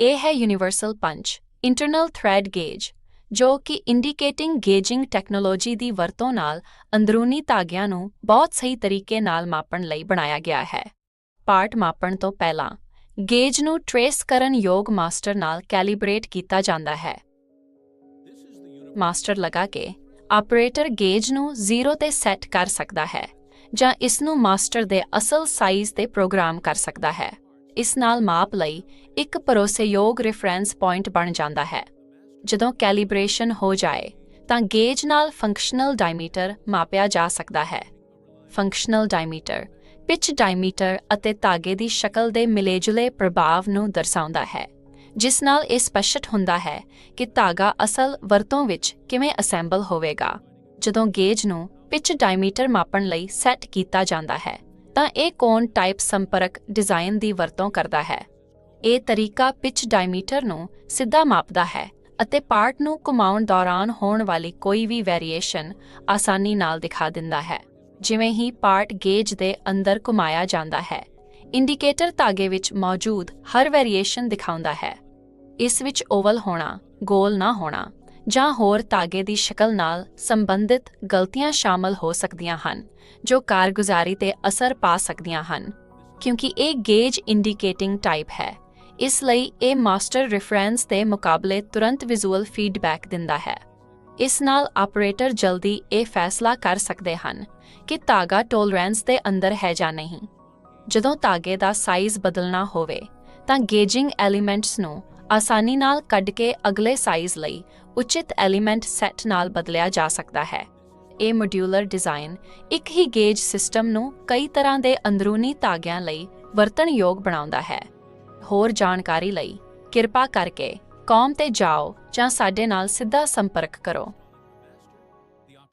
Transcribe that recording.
ਇਹ ਹੈ universal punch internal thread gauge ਜੋ ਕਿ ਇੰਡੀਕੇਟਿੰਗ ਗੇਜਿੰਗ ਟੈਕਨੋਲੋਜੀ ਦੀ ਵਰਤੋਂ ਨਾਲ ਅੰਦਰੂਨੀ ਧਾਗਿਆਂ ਨੂੰ ਬਹੁਤ ਸਹੀ ਤਰੀਕੇ ਨਾਲ ਮਾਪਣ ਲਈ ਬਣਾਇਆ ਗਿਆ ਹੈ। ਪਾਰਟ ਮਾਪਣ ਤੋਂ ਪਹਿਲਾਂ ਗੇਜ ਨੂੰ ਟਰੇਸ ਕਰਨ ਯੋਗ ਮਾਸਟਰ ਨਾਲ ਕੈਲੀਬ੍ਰੇਟ ਕੀਤਾ ਜਾਂਦਾ ਹੈ। ਮਾਸਟਰ ਲਗਾ ਕੇ ਆਪਰੇਟਰ ਗੇਜ ਨੂੰ 0 ਤੇ ਸੈੱਟ ਕਰ ਸਕਦਾ ਹੈ ਜਾਂ ਇਸ ਨੂੰ ਮਾਸਟਰ ਦੇ ਅਸਲ ਸਾਈਜ਼ ਤੇ ਪ੍ਰੋਗਰਾਮ ਕਰ ਸਕਦਾ ਹੈ। ਇਸ ਨਾਲ ਮਾਪ ਲਈ ਇੱਕ ਭਰੋਸੇਯੋਗ ਰੈਫਰੈਂਸ ਪੁਆਇੰਟ ਬਣ ਜਾਂਦਾ ਹੈ। ਜਦੋਂ ਕੈਲੀਬ੍ਰੇਸ਼ਨ ਹੋ ਜਾਏ, ਤਾਂ ਗੇਜ ਨਾਲ ਫੰਕਸ਼ਨਲ ਡਾਇਮੀਟਰ ਮਾਪਿਆ ਜਾ ਸਕਦਾ ਹੈ। ਫੰਕਸ਼ਨਲ ਡਾਇਮੀਟਰ ਪਿਚ ਡਾਇਮੀਟਰ ਅਤੇ ਧਾਗੇ ਦੀ ਸ਼ਕਲ ਦੇ ਮਿਲੇਜੁਲੇ ਪ੍ਰਭਾਵ ਨੂੰ ਦਰਸਾਉਂਦਾ ਹੈ, ਜਿਸ ਨਾਲ ਇਹ ਸਪਸ਼ਟ ਹੁੰਦਾ ਹੈ ਕਿ ਧਾਗਾ ਅਸਲ ਵਰਤੋਂ ਵਿੱਚ ਕਿਵੇਂ ਅਸੈਂਬਲ ਹੋਵੇਗਾ। ਜਦੋਂ ਗੇਜ ਨੂੰ ਪਿਚ ਡਾਇਮੀਟਰ ਮਾਪਣ ਲਈ ਸੈੱਟ ਕੀਤਾ ਜਾਂਦਾ ਹੈ ਤਾਂ ਇਹ ਕੋਨ ਟਾਈਪ ਸੰਪਰਕ ਡਿਜ਼ਾਈਨ ਦੀ ਵਰਤੋਂ ਕਰਦਾ ਹੈ? ਇਹ ਤਰੀਕਾ ਪਿਚ ਡਾਇਮੀਟਰ ਨੂੰ ਸਿੱਧਾ ਮਾਪਦਾ ਹੈ ਅਤੇ ਪਾਰਟ ਨੂੰ ਘੁਮਾਉਣ ਦੌਰਾਨ ਹੋਣ ਵਾਲੀ ਕੋਈ ਵੀ ਵੇਰੀਏਸ਼ਨ ਆਸਾਨੀ ਨਾਲ ਦਿਖਾ ਦਿੰਦਾ ਹੈ। ਜਿਵੇਂ ਹੀ ਪਾਰਟ ਗੇਜ ਦੇ ਅੰਦਰ ਘੁਮਾਇਆ ਜਾਂਦਾ ਹੈ, ਇੰਡੀਕੇਟਰ ਧਾਗੇ ਵਿੱਚ ਮੌਜੂਦ ਹਰ ਵੇਰੀਏਸ਼ਨ ਦਿਖਾਉਂਦਾ ਹੈ। ਇਸ ਵਿੱਚ ਓਵਲ ਹੋਣਾ, ਗੋਲ ਨਾ ਹੋਣਾ ਜਾਂ ਹੋਰ ਧਾਗੇ ਦੀ ਸ਼ਕਲ ਨਾਲ ਸੰਬੰਧਿਤ ਗਲਤੀਆਂ ਸ਼ਾਮਲ ਹੋ ਸਕਦੀਆਂ ਹਨ, ਜੋ ਕਾਰਗੁਜ਼ਾਰੀ ਤੇ ਅਸਰ ਪਾ ਸਕਦੀਆਂ ਹਨ, ਕਿਉਂਕਿ ਇਹ ਗੇਜ ਇੰਡੀਕੇਟਿੰਗ ਟਾਈਪ ਹੈ। ਇਸ ਲਈ ਇਹ ਮਾਸਟਰ ਰੈਫਰੈਂਸ ਦੇ ਮੁਕਾਬਲੇ ਤੁਰੰਤ ਵਿਜ਼ੂਅਲ ਫੀਡਬੈਕ ਦਿੰਦਾ ਹੈ। ਇਸ ਨਾਲ ਆਪਰੇਟਰ ਜਲਦੀ ਇਹ ਫੈਸਲਾ ਕਰ ਸਕਦੇ ਹਨ ਕਿ ਧਾਗਾ ਟੋਲਰੈਂਸ ਦੇ ਅੰਦਰ ਹੈ ਜਾਂ ਨਹੀਂ। ਜਦੋਂ ਧਾਗੇ ਦਾ ਸਾਈਜ਼ ਬਦਲਣਾ ਹੋਵੇ, ਤਾਂ ਗੇਜਿੰਗ ਐਲੀਮੈਂਟਸ ਨੂੰ ਆਸਾਨੀ ਨਾਲ ਕੱਢ ਕੇ ਅਗਲੇ ਸਾਈਜ਼ ਲਈ ਉਚਿਤ ਐਲੀਮੈਂਟ ਸੈੱਟ ਨਾਲ ਬਦਲਿਆ ਜਾ ਸਕਦਾ ਹੈ। ਇਹ ਮੋਡਿਊਲਰ ਡਿਜ਼ਾਈਨ ਇੱਕ ਹੀ ਗੇਜ ਸਿਸਟਮ ਨੂੰ ਕਈ ਤਰ੍ਹਾਂ ਦੇ ਅੰਦਰੂਨੀ ਧਾਗਿਆਂ ਲਈ ਵਰਤਣਯੋਗ ਬਣਾਉਂਦਾ ਹੈ। ਹੋਰ ਜਾਣਕਾਰੀ ਲਈ ਕਿਰਪਾ ਕਰਕੇ ਕੌਮ ਤੇ ਜਾਓ ਜਾਂ ਸਾਡੇ ਨਾਲ ਸਿੱਧਾ ਸੰਪਰਕ ਕਰੋ।